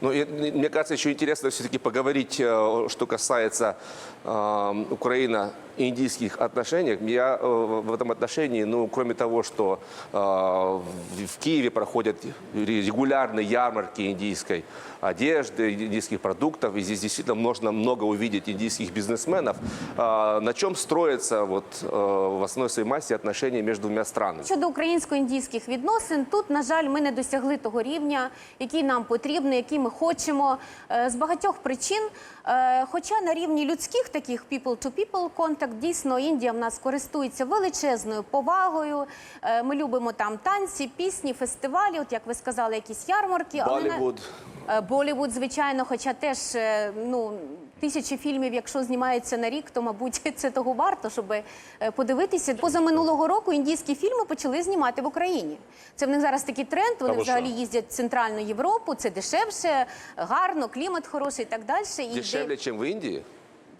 Ну, и, и мне кажется, еще интересно все-таки поговорить, э, что касается э, Украино-индийских отношений. Я э, в этом отношении, ну, кроме того, что э, в в Киеве проходят регулярные ярмарки индийской одежды, индийских продуктов, и здесь действительно можно много увидеть индийских бизнесменов. Э, На чем строятся вот, э, в основной своей массе отношения между двумя странами? Щодо українсько-індійських відносин, тут, на жаль, ми не досягли того рівня, який нам потрібно, який ми хочемо е, з багатьох причин. Е, Хоча на рівні людських таких people-to-people контакт, дійсно Індія в нас користується величезною повагою. Е, Ми любимо там танці, пісні, фестивалі. От як ви сказали, якісь ярмарки. але на- Болливуд. Е, Болівуд, звичайно, хоча теж е, ну тисячі фільмів, якщо знімаються на рік, то мабуть це того варто, щоб е, подивитися. Поза минулого року індійські фільми почали знімати в Україні. Це в них зараз такий тренд. Вони Та взагалі що? їздять в центральну Європу. Це дешевше, гарно, клімат хороший і так далі. Дешевле, ніж в Индии?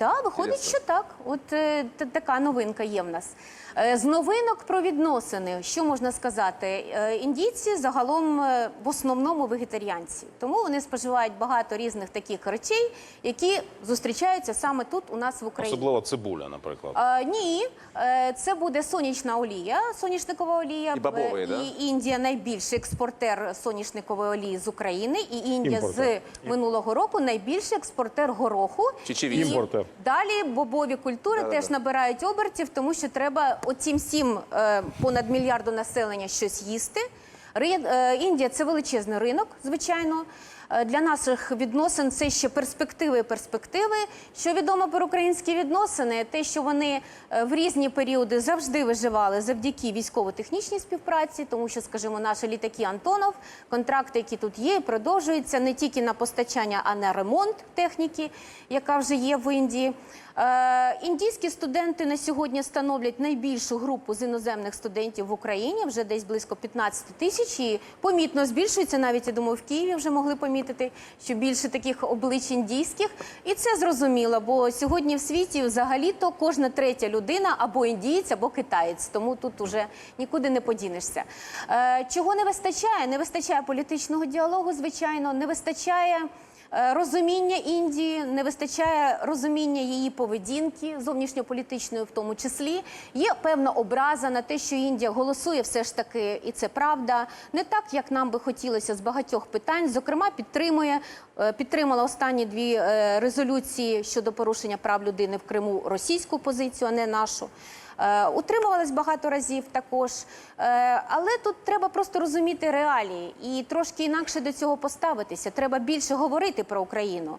Так, виходить, Інтересно. що так. От е, та- така новинка є в нас. Е, З новинок про відносини, що можна сказати? Е, Індійці загалом е, в основному вегетаріанці, тому вони споживають багато різних таких речей, які зустрічаються саме тут у нас в Україні. Особливо цибуля, наприклад. Е, ні, е, це буде сонячна олія, соняшникова олія. І бобової, Е, да? і Індія найбільший експортер соняшникової олії з України, і Індія Імпортер. з минулого року найбільший експортер гороху. Чечевиці. І Імпортер. Далі бобові культури теж набирають обертів, тому що треба оцім всім е, понад мільярду населення щось їсти. Ри- е, Індія це величезний ринок, звичайно. Е, Для наших відносин це ще перспективи і перспективи. Що відомо про українські відносини, те, що вони е, в різні періоди завжди виживали завдяки військово-технічній співпраці, тому що, скажімо, наші літаки Антонов, контракти, які тут є, продовжуються не тільки на постачання, а на ремонт техніки, яка вже є в Індії. Е, індійські студенти на сьогодні становлять найбільшу групу з іноземних студентів в Україні, вже десь близько 15 тисяч. І помітно збільшується. Навіть я думаю, в Києві вже могли помітити, що більше таких облич індійських. І це зрозуміло, бо сьогодні в світі взагалі-то кожна третя людина або індієць, або китаєць. Тому тут уже нікуди не подінешся. Е, чого не вистачає? Не вистачає політичного діалогу, звичайно, не вистачає. Е, Розуміння Індії не вистачає розуміння її поведінки, зовнішньополітичної в тому числі. Є певна образа на те, що Індія голосує все ж таки, і це правда, не так, як нам би хотілося з багатьох питань. Зокрема, підтримує е, підтримала останні дві е, резолюції щодо порушення прав людини в Криму російську позицію, а не нашу. Е, Утримувалась багато разів також, Е, але тут треба просто розуміти реалії і трошки інакше до цього поставитися. Треба більше говорити про Україну.